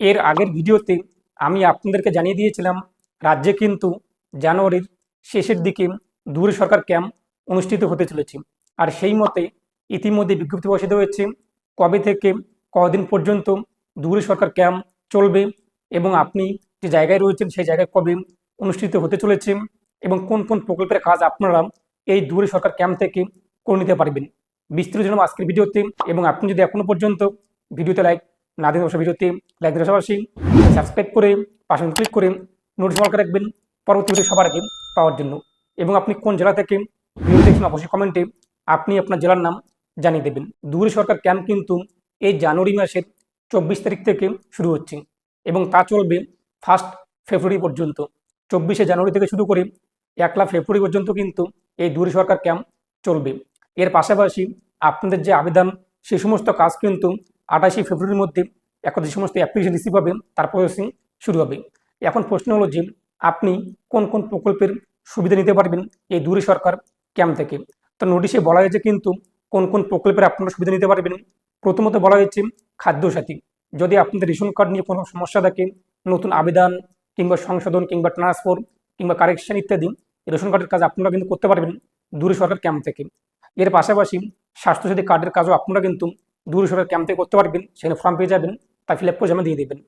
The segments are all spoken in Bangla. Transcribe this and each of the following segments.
এর আগের ভিডিওতে আমি আপনাদেরকে জানিয়ে দিয়েছিলাম রাজ্যে কিন্তু জানুয়ারির শেষের দিকে দূরে সরকার ক্যাম্প অনুষ্ঠিত হতে চলেছে। আর সেই মতে ইতিমধ্যে বিজ্ঞপ্তি প্রকাশিত হয়েছে কবে থেকে কদিন পর্যন্ত দূরে সরকার ক্যাম্প চলবে এবং আপনি যে জায়গায় রয়েছেন সেই জায়গায় কবে অনুষ্ঠিত হতে চলেছে এবং কোন কোন প্রকল্পের কাজ আপনারা এই দূরে সরকার ক্যাম্প থেকে করে নিতে পারবেন। বিস্তারিত জানাব আজকের ভিডিওতে এবং আপনি যদি এখনও পর্যন্ত ভিডিওতে লাইক না দিন অবশ্যই ভিডিওতে লাইক দেওয়ার পাশাপাশি সাবস্ক্রাইব করে, পাশে ক্লিক করে নোটিফিকেশন করে রাখবেন, পরবর্তী ভিডিও সবার আগে পাওয়ার জন্য। এবং আপনি কোন জেলা থেকে ভিডিও দেখছেন, অবশ্যই কমেন্টে আপনি আপনার জেলার নাম জানিয়ে দেবেন। দূরে সরকার ক্যাম্প কিন্তু এই জানুয়ারি মাসের চব্বিশ তারিখ থেকে শুরু হচ্ছে এবং তা চলবে ফার্স্ট ফেব্রুয়ারি পর্যন্ত। চব্বিশে জানুয়ারি থেকে শুরু করে একলা ফেব্রুয়ারি পর্যন্ত কিন্তু এই দূরে সরকার ক্যাম্প চলবে। এর পাশাপাশি আপনাদের যে আবেদন, সে সমস্ত কাজ কিন্তু আঠাশে ফেব্রুয়ারির মধ্যে এখন যে সমস্ত অ্যাপ্লিকেশন রিসিভ হবে, তার প্রসেসিং শুরু হবে। এখন প্রশ্ন হলো যে, আপনি কোন কোন প্রকল্পের সুবিধা নিতে পারবেন এই দূরে সরকার ক্যাম্প থেকে? তো নোটিশে বলা হয়েছে কিন্তু কোন কোন প্রকল্পের আপনারা সুবিধা নিতে পারবেন। প্রথমত বলা হয়েছে খাদ্য সাথী। যদি আপনাদের রেশন কার্ড নিয়ে কোনো সমস্যা থাকে, নতুন আবেদন কিংবা সংশোধন কিংবা ট্রান্সফার কিংবা কারেকশন ইত্যাদি, রেশন কার্ডের কাজ আপনারা কিন্তু করতে পারবেন দূরে সরকার ক্যাম্প থেকে। এর পাশাপাশি স্বাস্থ্যসাথী কার্ডের কাজও আপনারা কিন্তু দূরে সরকার ক্যাম্প থেকে করতে পারবেন, সেখানে ফর্ম পেয়ে যাবেন। তা ফিল আপ করে জমা দিয়ে দেবেন।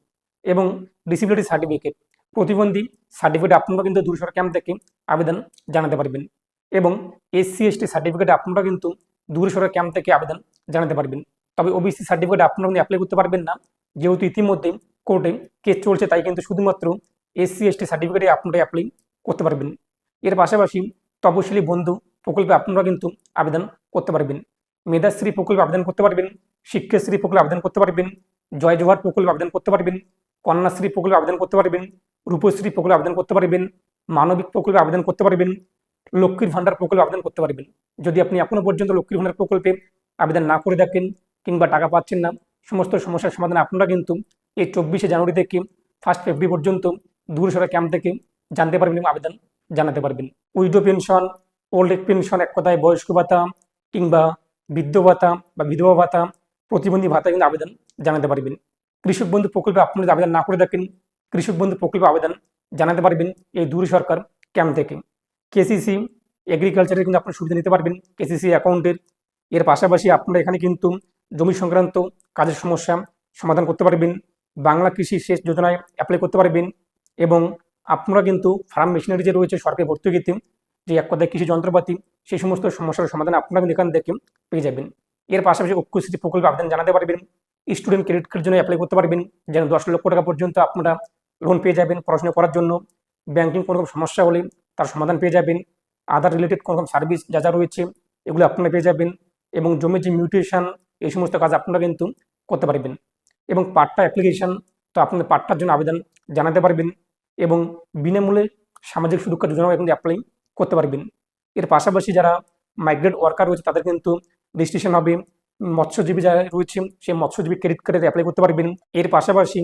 এবং ডিসিবিলিটি সার্টিফিকেট প্রতিবন্ধী সার্টিফিকেট আপনারা কিন্তু দূরে সরকার ক্যাম্প থেকে আবেদন জানাতে পারবেন। এবং এসসি এসটি সার্টিফিকেট আপনারা কিন্তু দূরে সরকার ক্যাম্প থেকে আবেদন জানাতে পারবেন। তবে ওবিসি সার্টিফিকেট আপনারা কিন্তু অ্যাপ্লাই করতে পারবেন না। যেহেতু ইতিমধ্যে কোর্টে কেস চলছে, তাই কিন্তু শুধুমাত্র এসসি এসটি সার্টিফিকেটে আপনারা অ্যাপ্লাই করতে পারবেন। এর পাশাপাশি তপশিলি বন্ধু প্রকল্পে আপনারা কিন্তু আবেদন করতে পারবেন। মেধাশ্রী প্রকল্পে আবেদন করতে পারবেন, শিক্ষাশ্রী প্রকল্পে আবেদন করতে পারবেন জয় জোহার প্রকল্পে আবেদন করতে পারবেন, কন্যাশ্রী প্রকল্পে আবেদন করতে পারবেন, রূপশ্রী প্রকল্পে আবেদন করতে পারবেন, মানবিক প্রকল্পে আবেদন করতে পারবেন, লক্ষ্মীর ভাণ্ডার প্রকল্পে আবেদন করতে পারবেন। যদি আপনি এখনও পর্যন্ত লক্ষ্মীর ভাণ্ডার প্রকল্পে আবেদন না করে থাকেন কিংবা টাকা পাচ্ছেন না, সমস্ত সমস্যার সমাধান আপনারা কিন্তু এই চব্বিশে জানুয়ারি থেকে ফার্স্ট ফেব্রুয়ারি পর্যন্ত দূর সরা ক্যাম্প থেকে জানতে পারবেন এবং আবেদন জানাতে পারবেন। Widow pension, old age pension, এক কথায় বয়স্ক ভাতা কিংবা বৃদ্ধ ভাতা বা বিধবা ভাতা প্রতিবন্ধী ভাতা কিন্তু আবেদন জানাতে পারবেন। কৃষক বন্ধু প্রকল্পে আপনি যদি আবেদন না করে থাকেন, কৃষক বন্ধু প্রকল্পে আবেদন জানাতে পারবেন এই দূর সরকার ক্যাম্প থেকে। কেসিসি এগ্রিকালচারের কিন্তু আপনার সুবিধা নিতে পারবেন। কেসিসি অ্যাকাউন্টের এর। পাশাপাশি আপনারা এখানে কিন্তু জমি সংক্রান্ত কাজের সমস্যা সমাধান করতে পারবেন। বাংলা কৃষি সেচ যোজনায় অ্যাপ্লাই করতে পারবেন এবং আপনারা কিন্তু ফার্ম মেশিনারি যে রয়েছে সরকারি ভর্তুকিতে, যে এক কথায় কৃষি যন্ত্রপাতি সেই সমস্ত সমস্যার সমাধান আপনারা কিন্তু এখান থেকে পেয়ে যাবেন। এর পাশাপাশি ঐক্যশ্রী প্রকল্পে আবেদন জানাতে পারবেন স্টুডেন্ট ক্রেডিট কার্ডের জন্য অ্যাপ্লাই করতে পারবেন, যেন দশ লক্ষ টাকা পর্যন্ত আপনারা লোন পেয়ে যাবেন পড়াশোনা করার জন্য। ব্যাংকিং কোনো রকম সমস্যা হলে তার সমাধান পেয়ে যাবেন। আধার রিলেটেড কোনো রকম সার্ভিস যা যা রয়েছে, এগুলো আপনারা পেয়ে যাবেন এবং জমির যে মিউটেশন এই সমস্ত কাজ আপনারা কিন্তু করতে পারবেন। এবং পাট্টা অ্যাপ্লিকেশন তো আপনাদের পাট্টার জন্য আবেদন জানাতে পারবেন এবং বিনামূল্যে সামাজিক সুরক্ষা যোজনাও কিন্তু অ্যাপ্লাই করতে পারবেন। এর পাশাপাশি যারা মাইগ্রেট ওয়ার্কার রয়েছে, তাদের কিন্তু রেজিস্ট্রেশন হবে, মৎস্যজীবী যারা রয়েছে, সেই মৎস্যজীবী ক্রেডিট কার্ডে অ্যাপ্লাই করতে পারবেন। এর পাশাপাশি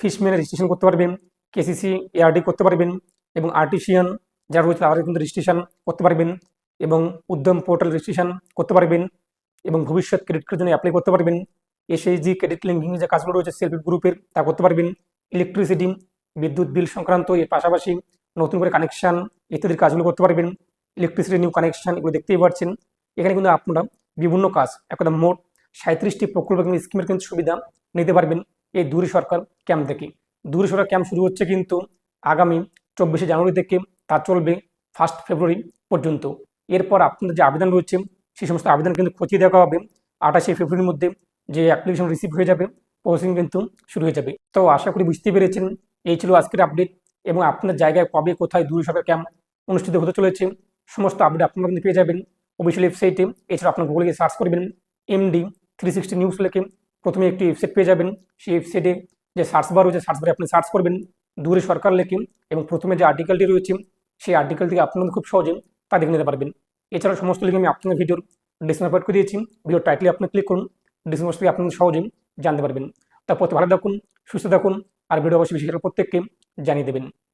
ফিশম্যানের রেজিস্ট্রেশন করতে পারবেন কেসিসি এআরডি করতে পারবেন এবং আর্টিসিয়ান যারা রয়েছে তারা কিন্তু রেজিস্ট্রেশন করতে পারবেন এবং উদ্যম পোর্টাল রেজিস্ট্রেশন করতে পারবেন এবং ভবিষ্যৎ ক্রেডিট কার্ডের জন্য অ্যাপ্লাই করতে পারবেন। এসএইচজি ক্রেডিট লিঙ্কিং যে কাজগুলো রয়েছে সেলফ গ্রুপের তা করতে পারবেন। ইলেকট্রিসিটি বিদ্যুৎ বিল সংক্রান্ত, এর পাশাপাশি নতুন করে কানেকশান ইত্যাদির কাজগুলো করতে পারবেন। ইলেকট্রিসিটি নিউ কানেকশান এগুলো দেখতেই পাচ্ছেন। এখানে কিন্তু আপনারা বিভিন্ন কাজ একটা মোট সাঁত্রিশটি প্রকল্প কিন্তু স্কিমের কিন্তু সুবিধা নিতে পারবেন এই দূরে সরকার ক্যাম্প থেকে। দূরে সরকার ক্যাম্প শুরু হচ্ছে কিন্তু আগামী চব্বিশে জানুয়ারি থেকে, তা চলবে ফার্স্ট ফেব্রুয়ারি পর্যন্ত। এরপর আপনাদের যে আবেদন রয়েছে সেই সমস্ত আবেদন কিন্তু খতিয়ে দেখা হবে। আঠাশে ফেব্রুয়ারির মধ্যে যে অ্যাপ্লিকেশন রিসিভ হয়ে যাবে প্রসেসিং কিন্তু শুরু হয়ে যাবে। তো আশা করি বুঝতে পেরেছেন, এই ছিল আজকের আপডেট এবং আপনার জায়গায় কবে, কোথায় দূরে সরকার ক্যাম্প অনুষ্ঠিত হতে চলেছে, সমস্ত আপডেট আপনারা কিন্তু পেয়ে যাবেন। অফিসিয়াল ওয়েবসাইটে এছাড়া আপনার গুগলে সার্চ করবেন এমডি থ্রি সিক্সটি নিউজ লেখে প্রথমে একটি ওয়েবসাইট পেয়ে যাবেন। সেই ওয়েবসাইটে যে সার্চ বার রয়েছে সার্চ বারে আপনি সার্চ করবেন, দূরে সরকার লেখে এবং প্রথমে যে আর্টিকেলটি রয়েছে, সেই আর্টিকেল থেকে আপনারা খুব সহজে তা দেখে নিতে পারবেন। এছাড়া সমস্ত লিখে আমি আপনার ভিডিওর ডিসক্রিপশন প্রোভাইড করে দিয়েছি। ভিডিও টাইটলে আপনি ক্লিক করুন ডিসক্রিপশন থেকে আপনারা সহজেই জানতে পারবেন। তারপর ভালো থাকুন, সুস্থ থাকুন, আর ভিডিও অবশ্যই করে প্রত্যেককে জানিয়ে দেবেন।